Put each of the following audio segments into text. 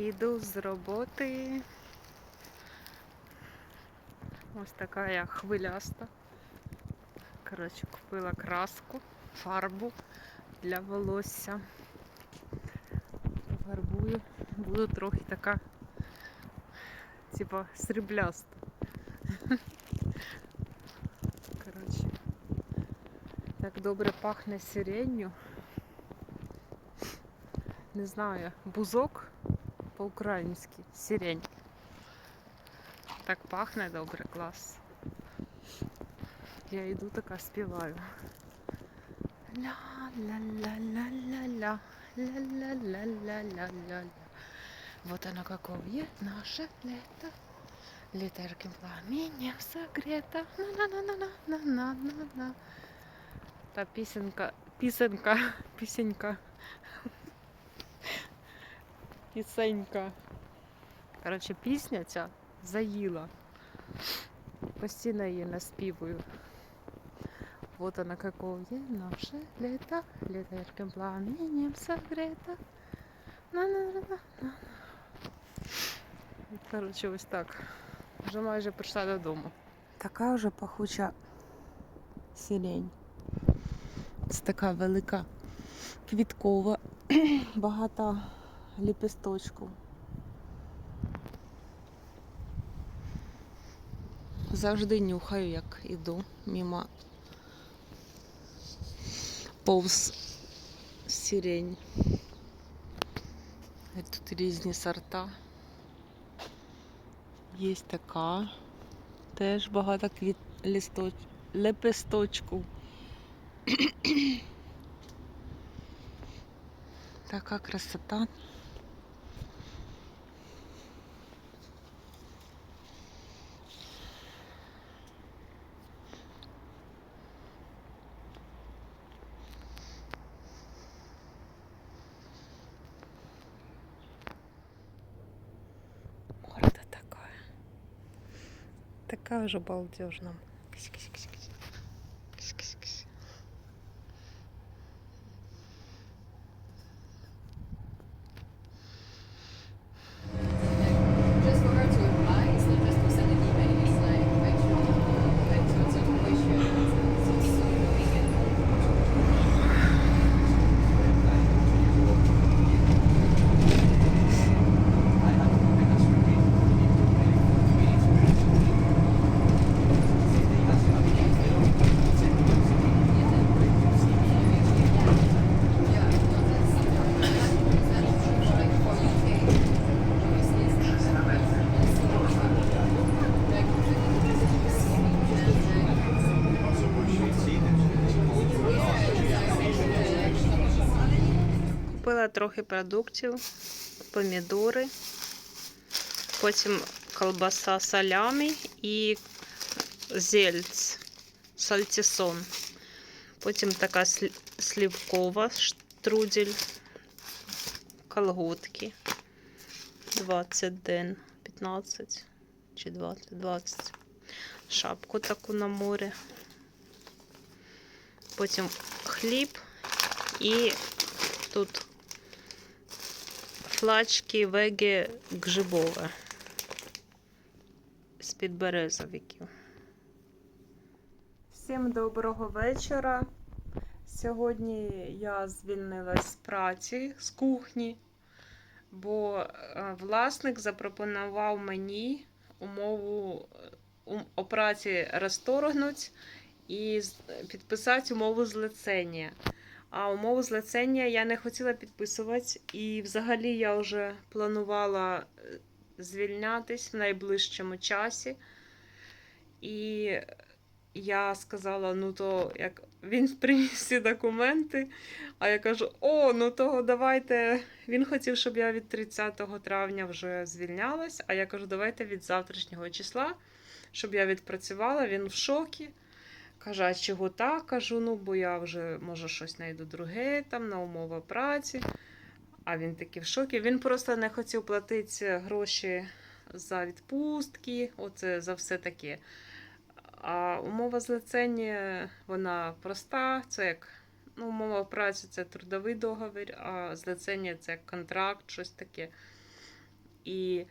Іду з роботи. Ось така я хвиляста. Коротше, купила краску, фарбу для волосся. Фарбую. Буду трохи така, типа, срібляста. Коротше, так добре пахне сиренью. Не знаю, бузок по-українськи. Сирень. Так пахне добре, клас. Я йду така співаю. Ля-ля-ля-ля-ля-ля. Ля-ля-ля-ля-ля-ля-ля. Вот оно какое наше лето. Литерким пламенем согрето. На-на-на-на-на-на-на-на. Та пісенька, пісенька, пісенька. Пісенька. Коротше, пісня ця заїла. Постійно її наспівую. Вот она какое наше лето, лето ярким пламенем согрето. на на на на на Коротше, ось так. Вже майже прийшла додому. Така вже пахуча сирень. Це така велика квіткова, багато ліпісточку. Завжди нюхаю, як іду мимо повз сирень. Тут різні сорта. Є така. Теж багато квіт... лісточ... лепесточку. Така красота. Такая же балдежная. Трохи продуктів, помідори, потім колбаса салямі і зельць, сальтісон. Потім така слі- слівкова штрудель, колготки 20 ден, 15 чи 20, 20. Шапку таку на море. Потім хліб і тут флачки веги гжибове з підберезовиків. Всім доброго вечора. Сьогодні я звільнилась з праці з кухні, бо е, власник запропонував мені умову е, о праці розторгнути і підписати умову злицення. А умову злицення я не хотіла підписувати, і взагалі я вже планувала е, звільнятись в найближчому часі. І я сказала: ну то як він приніс всі документи, а я кажу: о, ну то давайте. Він хотів, щоб я від 30 травня вже звільнялась, а я кажу, давайте від завтрашнього числа, щоб я відпрацювала. Він в шокі. Каже, а чого так? Кажу, ну, бо я вже, може, щось знайду друге там на умови праці. А він такий в шокі. Він просто не хотів платити гроші за відпустки, оце за все таке. А умова злицення, вона проста, це як ну, умова праці це трудовий договір, а злицення це як контракт, щось таке. І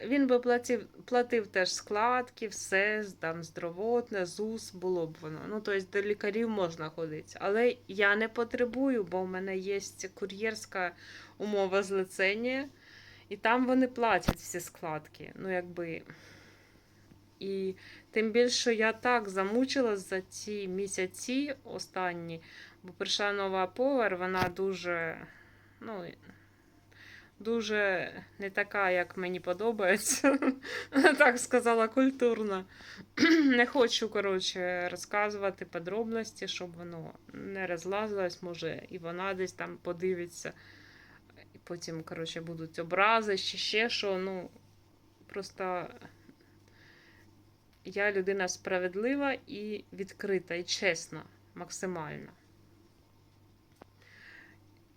він би платив, платив теж складки, все, там, здоровотне, ЗУС, було б воно. Ну, тобто до лікарів можна ходити. Але я не потребую, бо в мене є кур'єрська умова з злицення, і там вони платять всі складки. Ну, якби. І тим більше я так замучилась за ці місяці останні, бо прийшла нова повар, вона дуже, ну, дуже не така, як мені подобається. так сказала, культурна. не хочу, коротше, розказувати подробності, щоб воно не розлазилось, може, і вона десь там подивиться. І потім, коротше, будуть образи, чи ще що. Ну, просто я людина справедлива і відкрита, і чесна, максимально.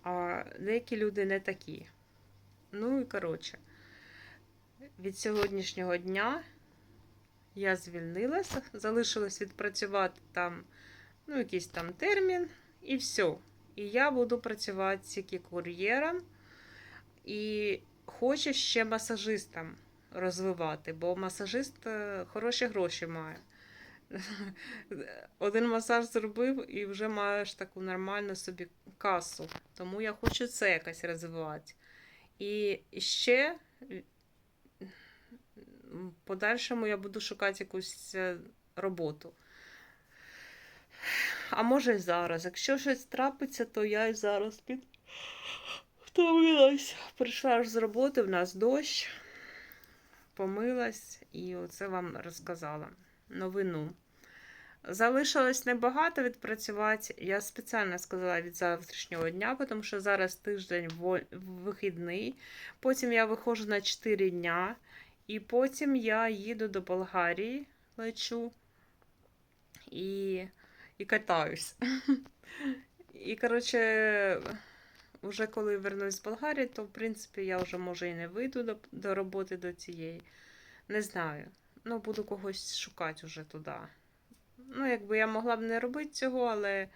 А деякі люди не такі. Ну і коротше, від сьогоднішнього дня я звільнилася, залишилось відпрацювати там ну, якийсь там термін, і все. І я буду працювати тільки кур'єром і хочу ще масажистом розвивати, бо масажист е, хороші гроші має. Один масаж зробив і вже маєш таку нормальну собі касу. Тому я хочу це якось розвивати. І ще в подальшому я буду шукати якусь е, роботу. А може і зараз. Якщо щось трапиться, то я і зараз під. Втомилась. Прийшла аж з роботи, в нас дощ, помилась і оце вам розказала новину. Залишилось небагато відпрацювати. Я спеціально сказала від завтрашнього дня, тому що зараз тиждень вихідний. Потім я виходжу на 4 дня, і потім я їду до Болгарії, лечу і, і катаюсь. І, коротше, вже коли вернусь з Болгарії, то, в принципі, я вже може і не вийду до, до роботи до цієї. Не знаю. Ну, буду когось шукати вже туди. Ну, якби я могла б не робити цього, але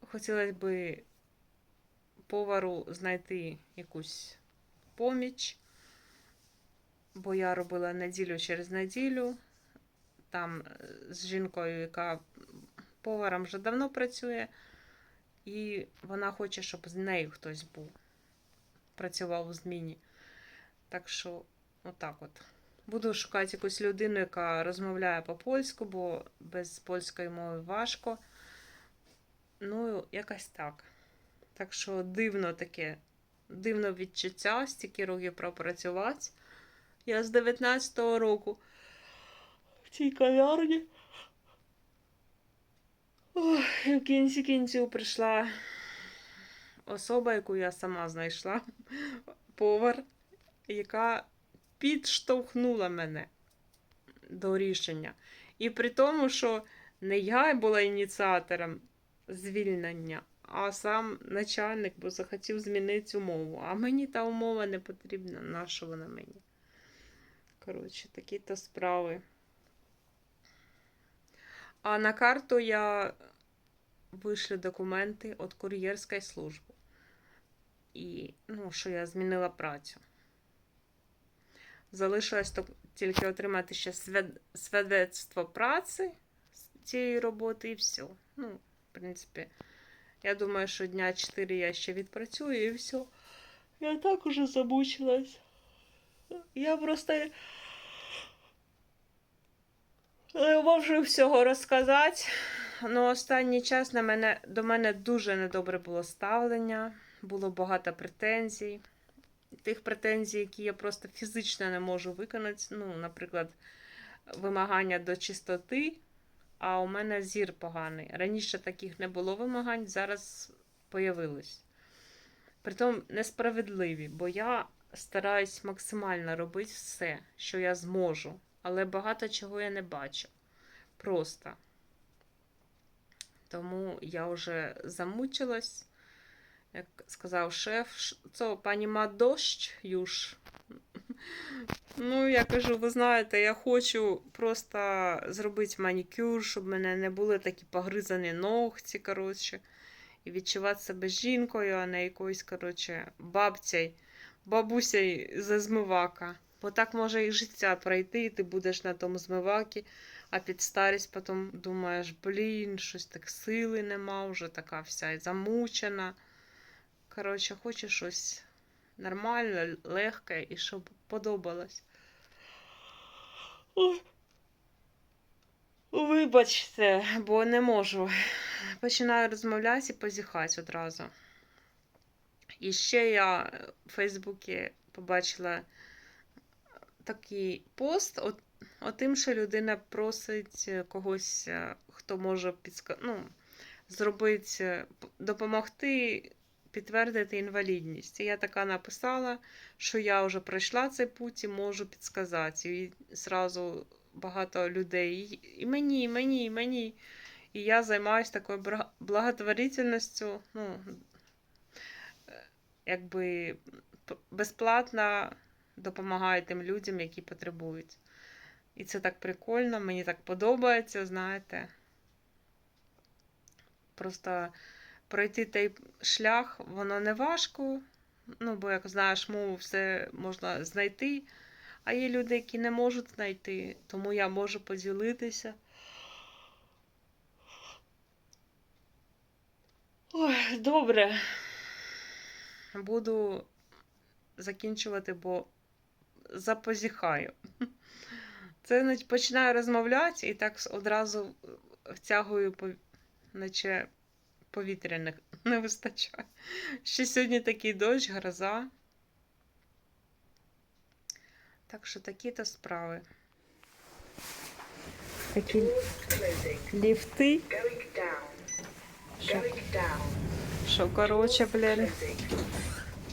хотілося б повару знайти якусь поміч. Бо я робила неділю через неділю. Там е, з жінкою, яка поваром вже давно працює, і вона хоче, щоб з нею хтось був. Працював у зміні. Так що, отак от. Буду шукати якусь людину, яка розмовляє по-польську, бо без польської мови важко. Ну, якось так. Так що дивно таке, дивно відчуття, стільки років пропрацювати. Я з 19-го року в цій кав'ярні. В кінці кінців прийшла особа, яку я сама знайшла, повар, яка підштовхнула мене до рішення. І при тому, що не я була ініціатором звільнення, а сам начальник, бо захотів змінити умову. А мені та умова не потрібна, на що вона мені? Коротше, такі то справи. А на карту я вийшли документи від кур'єрської служби. І, ну, що я змінила працю. Залишилось тільки отримати ще свідоцтво праці цієї роботи і все. Ну, в принципі, я думаю, що дня 4 я ще відпрацюю і все. Я так уже замучилась. Я просто не можу всього розказати. Ну, останній час на мене, до мене дуже недобре було ставлення, було багато претензій тих претензій, які я просто фізично не можу виконати. Ну, наприклад, вимагання до чистоти, а у мене зір поганий. Раніше таких не було вимагань, зараз появилось. Притом несправедливі, бо я стараюсь максимально робити все, що я зможу, але багато чого я не бачу. Просто. Тому я вже замучилась. Як сказав шеф, «Ш- це пані ма дощ юж. Ну, я кажу, ви знаєте, я хочу просто зробити манікюр, щоб в мене не були такі погризані ногті, коротше, і відчувати себе жінкою, а не якоюсь, коротше, бабцею. бабуся за змивака. Бо так може і життя пройти, і ти будеш на тому змивакі, а під старість потім думаєш, блін, щось так сили нема, вже така вся і замучена. Коротше, хочу щось нормальне, легке і щоб подобалось. Вибачте, бо не можу. Починаю розмовляти і позіхати одразу. І ще я в Фейсбуці побачила такий пост, от, от тим, що людина просить когось, е, хто може підска... ну, зробити, е, допомогти підтвердити інвалідність. І я така написала, що я вже пройшла цей путь і можу підсказати. І зразу багато людей. І- мені, і мені, і мені. І я займаюся такою благотворительністю, ну, якби безплатно допомагаю тим людям, які потребують. І це так прикольно, мені так подобається, знаєте. Просто пройти той шлях, воно не важко. Ну, бо, як знаєш, мову все можна знайти. А є люди, які не можуть знайти, тому я можу поділитися. Ой, добре. Буду закінчувати, бо запозіхаю. Це починаю розмовляти і так одразу втягую, наче повітряних не вистачає. Ще сьогодні такий дощ, гроза. Так що такі-то справи. Такі ліфти. Що, що коротше, блін,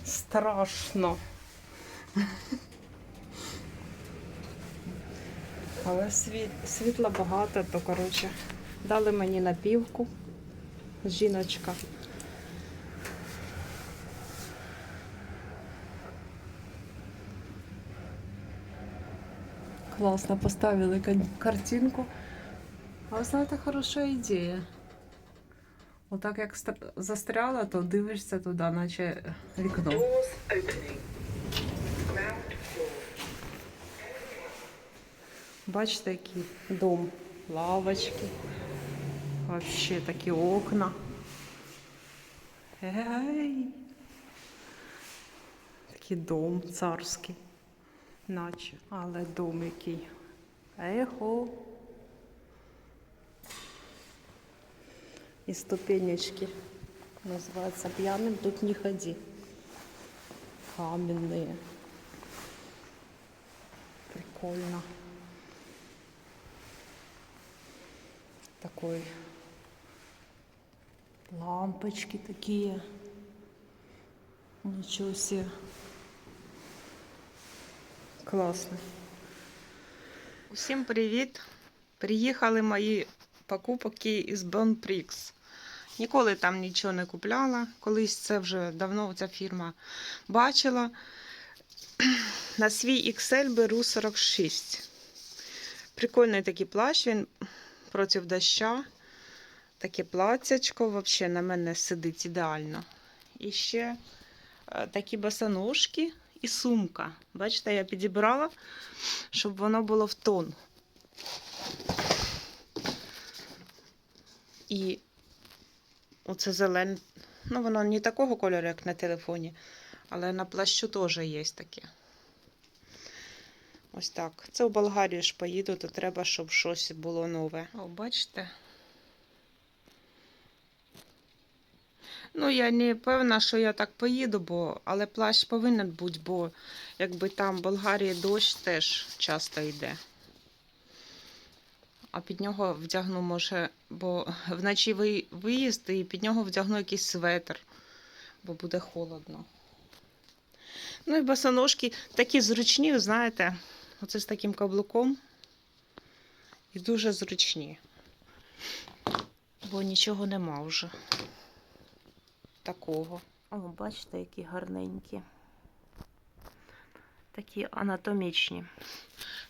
страшно. Але світ, світла багато, то коротше. Дали мені напівку. Жіночка. Класно поставили картинку. А ви знаєте, хороша ідея. Отак як застряла, то дивишся туди, наче вікно. Бачите, який дом. Лавочки. Вообще такі окна. Ей. Такий дом царський. Наче. Але дом який. Ехо. І ступенечки. Называется пьяным тут не ходи. Каменные. Прикольно. Такой лампочки такие. Ничего себе. Класно. Усім привіт! Приїхали мої покупки із Bonprix. Ніколи там нічого не купляла. Колись це вже давно ця фірма бачила. На свій XL беру 46. Прикольний такий плащ, він проти доща. Таке платтячко взагалі на мене сидить ідеально. І ще е, такі босоножки і сумка. Бачите, я підібрала, щоб воно було в тон. І оце зелене. Ну, воно не такого кольору, як на телефоні, але на плащу теж є таке. Ось так. Це в Болгарію ж поїду, то треба, щоб щось було нове. О, бачите? Ну, я не певна, що я так поїду, бо... але плащ повинен бути, бо якби там в Болгарії дощ теж часто йде. А під нього вдягну, може, бо вночі ви- виїзд і під нього вдягну якийсь светр, бо буде холодно. Ну і босоножки такі зручні, знаєте, оце з таким каблуком. І дуже зручні. Бо нічого нема вже такого. О, бачите, які гарненькі. Такі анатомічні.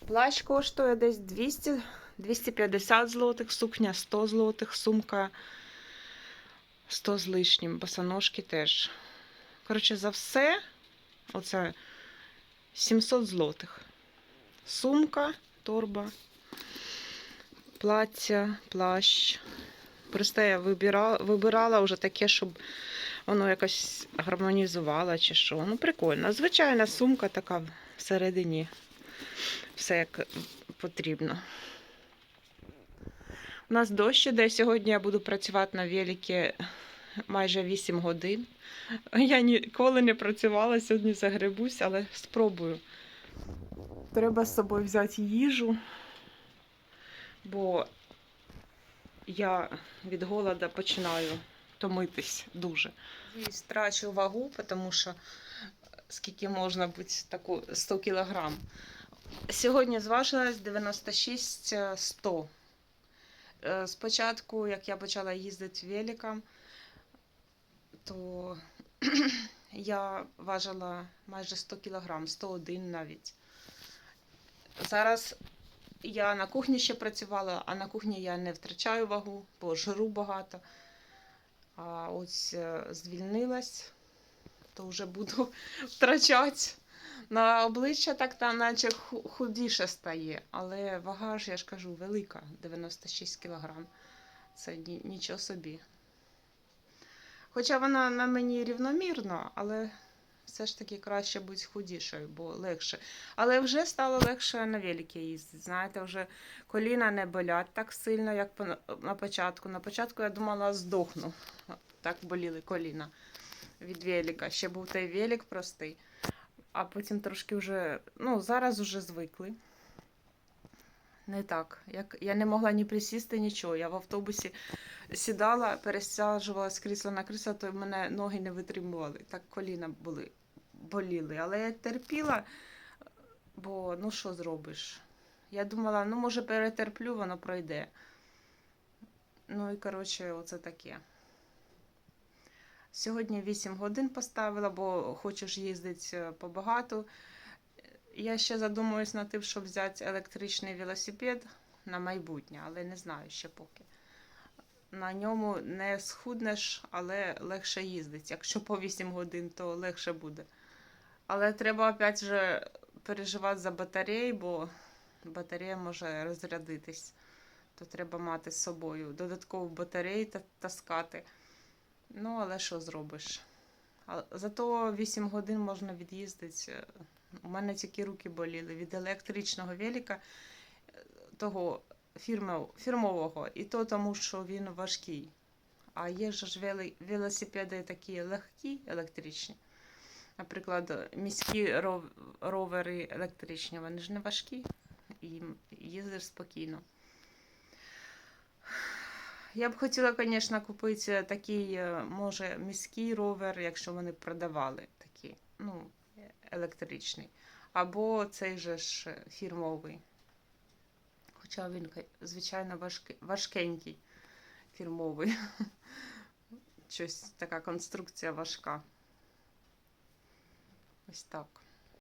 Плащ коштує десь 200, 250 злотих, сукня 100 злотих, сумка 100 з лишнім, босоножки теж. Коротше, за все Оце 700 злотих. Сумка, торба, плаття, плащ. Просто я вибирала, вибирала вже таке, щоб воно якось гармонізувало чи що. Ну, прикольно. Звичайна сумка така всередині. Все як потрібно. У нас дощ іде. Сьогодні я буду працювати на великі майже 8 годин. Я ніколи не працювала, сьогодні загребусь, але спробую. Треба з собою взяти їжу, бо я від голода починаю томитись дуже. І страчу вагу, тому що скільки можна бути таку 100 кілограм. Сьогодні зважилась 96 100. Е, Спочатку, як я почала їздити великом, то я важила майже 100 кілограм, 101 навіть. Зараз я на кухні ще працювала, а на кухні я не втрачаю вагу, бо жиру багато. А ось е, звільнилась, то вже буду втрачати. На обличчя так та наче худіше стає, але вага ж, я ж кажу, велика 96 кг. Це ні- нічого собі. Хоча вона на мені рівномірно, але все ж таки краще бути худішою, бо легше. Але вже стало легше на великі їздити. Знаєте, вже коліна не болять так сильно, як на початку. На початку я думала, здохну. Так боліли коліна від велика. Ще був той велик простий. А потім трошки вже, ну, зараз вже звикли. Не так. Як я не могла ні присісти, нічого. Я в автобусі сідала, пересаджувала з крісла на крісло, то мене ноги не витримували. Так коліна були, боліли. Але я терпіла, бо ну що зробиш? Я думала, ну може перетерплю, воно пройде. Ну і коротше, оце таке. Сьогодні 8 годин поставила, бо хочу їздити побагато. Я ще задумуюсь над тим, щоб взяти електричний велосипед на майбутнє, але не знаю ще поки. На ньому не схуднеш, але легше їздить. Якщо по 8 годин, то легше буде. Але треба опять же переживати за батареї, бо батарея може розрядитись. То треба мати з собою додаткову батарею та таскати. Ну, але що зробиш? Зато 8 годин можна від'їздити. У мене тільки руки боліли від електричного велика, е, того фірмового, і то тому, що він важкий. А є ж велосипеди такі легкі, електричні. Наприклад, міські ровери електричні, вони ж не важкі і їздиш спокійно. Я б хотіла, звісно, купити такий, е, може, міський ровер, якщо вони продавали такі, ну, електричний. Або цей же ж фірмовий. Хоча він, звичайно, важкенький фірмовий. Щось така конструкція важка. Ось так.